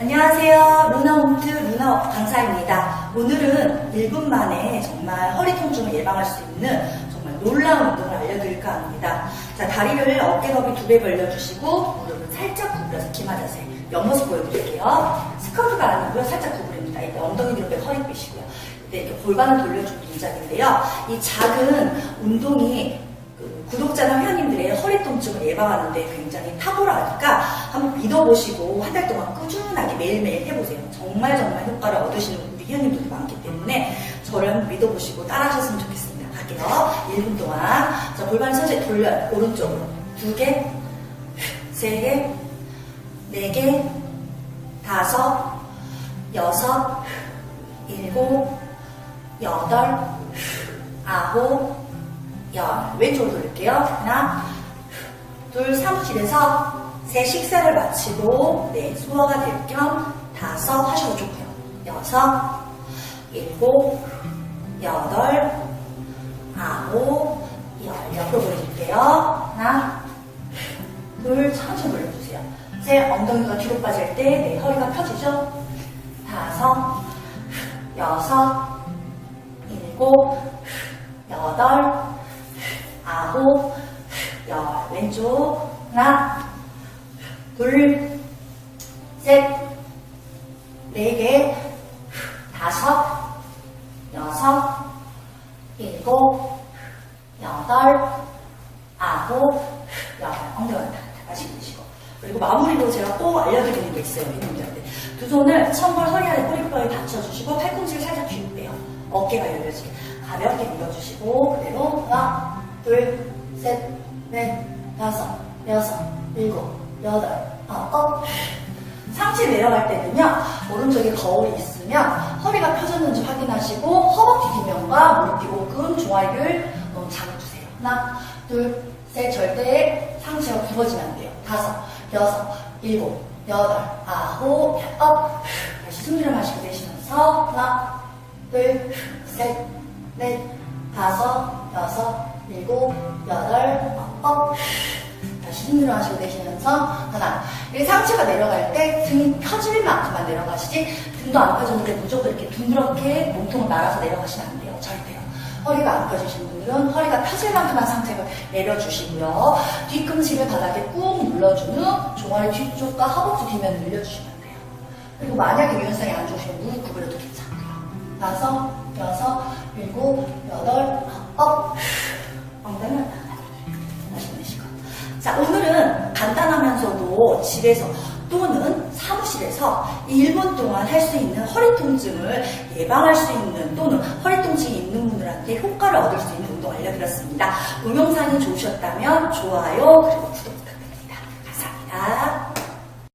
안녕하세요. 루나홈트 루나 강사입니다. 오늘은 1분 만에 정말 허리 통증을 예방할 수 있는 정말 놀라운 운동을 알려드릴까 합니다. 자, 다리를 어깨 너비 두 배 벌려주시고 무릎을 살짝 구부려서 기마 자세. 옆모습 보여드릴게요. 스쿼트가 아니고요. 살짝 구부립니다. 이때 엉덩이 뒤로 빼 허리 빼시고요. 이때 이렇게 골반을 돌려주는 동작인데요. 이 작은 운동이 그 구독자나 회원님들의 허리 통증을 예방하는데 굉장히 탁월하니까 한번 믿어보시고 한 달 동안 꾸준하게 매일매일 해보세요. 정말 정말 효과를 얻으시는 우리 회원님들도 많기 때문에 저를 한번 믿어보시고 따라하셨으면 좋겠습니다. 갈게요. 1분 동안. 자, 골반 천천히 돌려요. 오른쪽으로. 두 개, 세 개, 네 개, 다섯, 여섯, 일곱, 여덟, 아홉, 열. 왼쪽으로 돌릴게요. 하나, 둘, 사무실에서 새 식사를 마치고, 네, 소화가 될 겸 다섯 하시고 좋고요. 여섯, 일곱, 여덟, 아홉, 열. 옆으로 보여줄게요. 하나, 둘, 천천히 돌려주세요. 셋, 엉덩이가 뒤로 빠질 때, 네, 허리가 펴지죠? 다섯, 여섯, 일곱, 여덟, 아홉, 열. 왼쪽. 하나, 둘, 셋, 네 개, 다섯, 여섯, 일곱, 여덟, 아홉, 열. 엉덩이 다 다시 내시고. 그리고 마무리로 제가 꼭 알려드리는 게 있어요, 이분들한테. 두 손을 천벌 허리 아래 꼬리뼈에 받쳐주시고 팔꿈치를 살짝 뒤로 빼요. 어깨가 열려지게. 가볍게 밀어주시고 그대로 하나, 둘, 셋, 넷, 다섯, 여섯, 일곱, 여덟, 아홉. 상체 내려갈 때는요, 오른쪽에 거울이 있으면 허리가 펴졌는지 확인하시고 허벅지 뒷면과 무릎 뒤 오금, 종아리를 너무 잡아주세요. 하나, 둘, 셋, 절대 상체가 굽어지면 안 돼요. 다섯, 여섯, 일곱, 여덟, 아홉, 열. 다시 숨을 마시고 내쉬면서 하나, 둘, 셋, 넷, 다섯, 여섯, 일곱, 여덟, 아홉. 다시 힘들어 하시고 내쉬면서 하나. 이 상체가 내려갈 때 등이 펴질 만큼만 내려가시지 등도 안 펴졌는데 무조건 이렇게 둥그렇게 몸통을 말아서 내려가시면 안 돼요. 절대요. 허리가 안 펴지신 분들은 허리가 펴질 만큼만 상체를 내려주시고요. 뒤꿈치를 바닥에 꾹 눌러준 후 종아리 뒤쪽과 허벅지 뒷면을 늘려주시면 돼요. 그리고 만약에 유연성이 안 좋으시면 무릎 구부려도 괜찮고요. 다섯, 여섯, 일곱, 자, 오늘은 간단하면서도 집에서 또는 사무실에서 1분 동안 할 수 있는 허리 통증을 예방할 수 있는 또는 허리 통증이 있는 분들한테 효과를 얻을 수 있는 운동 알려드렸습니다. 동영상이 좋으셨다면 좋아요 그리고 구독 부탁드립니다. 감사합니다.